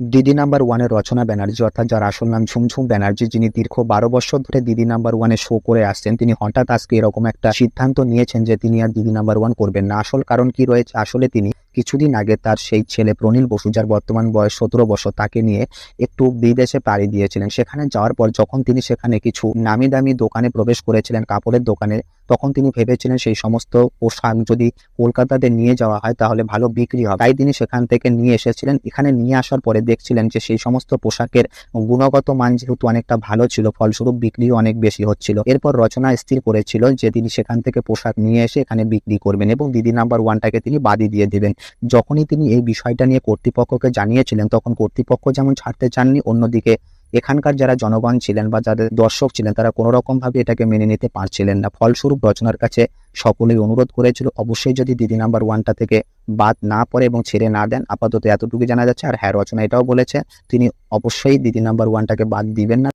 দিদি নাম্বার ওয়ানের রচনা ব্যানার্জি, অর্থাৎ যার আসল নাম ঝুমঝুম ব্যানার্জি, যিনি দীর্ঘ বারো বছর ধরে দিদি নাম্বার ওয়ানে শো করে আসছেন, তিনি হঠাৎ আজকে এরকম একটা সিদ্ধান্ত নিয়েছেন যে তিনি আর দিদি নাম্বার ওয়ান করবেন না। আসল কারণ কি রয়েছে? আসলে তিনি কিছুদিন আগে তার সেই ছেলে প্রনীল বসু, যার বর্তমান বয়স সতেরো বছর, তাকে নিয়ে একটু বিদেশে পাড়ি দিয়েছিলেন। সেখানে যাওয়ার পর যখন তিনি সেখানে কিছু নামি দামি দোকানে প্রবেশ করেছিলেন, কাপড়ের দোকানে তখন তিনি ভেবেছিলেন সেই সমস্ত পোশাক যদি কলকাতাতে নিয়ে যাওয়া হয় তাহলে ভালো বিক্রি হবে। তাই তিনি সেখান থেকে নিয়ে এসেছিলেন। এখানে নিয়ে আসার পরে দেখছিলেন যে সেই সমস্ত পোশাকের গুণগত মান যেহেতু অনেকটা ভালো ছিল, ফলস্বরূপ বিক্রিও অনেক বেশি হচ্ছিল। এরপর রচনা স্থির করেছিল যে তিনি সেখান থেকে পোশাক নিয়ে এসে এখানে বিক্রি করবেন এবং দিদি নাম্বার ওয়ানটাকে তিনি বাদই দিয়ে দেবেন। যখনই তিনি এই বিষয়টা নিয়ে কর্তৃপক্ষকে জানিয়েছিলেন, তখন কর্তৃপক্ষ যেমন ছাড়তে চাননি, অন্যদিকে এখানকার যারা জনগণ ছিলেন বা যাদের দর্শক ছিলেন, তারা কোনো রকমভাবে এটাকে মেনে নিতে পারছিলেন না। ফলস্বরূপ রচনার কাছে সকলেই অনুরোধ করেছিল, অবশ্যই যদি দিদি নাম্বার ওয়ানটা থেকে বাদ না পড়ে এবং ছেড়ে না দেন, আপাতত এতটুকু জানা যাচ্ছে। আর হ্যাঁ রচনা এটাও বলেছে, তিনি অবশ্যই দিদি নাম্বার ওয়ানটাকে বাদ দিবেন না।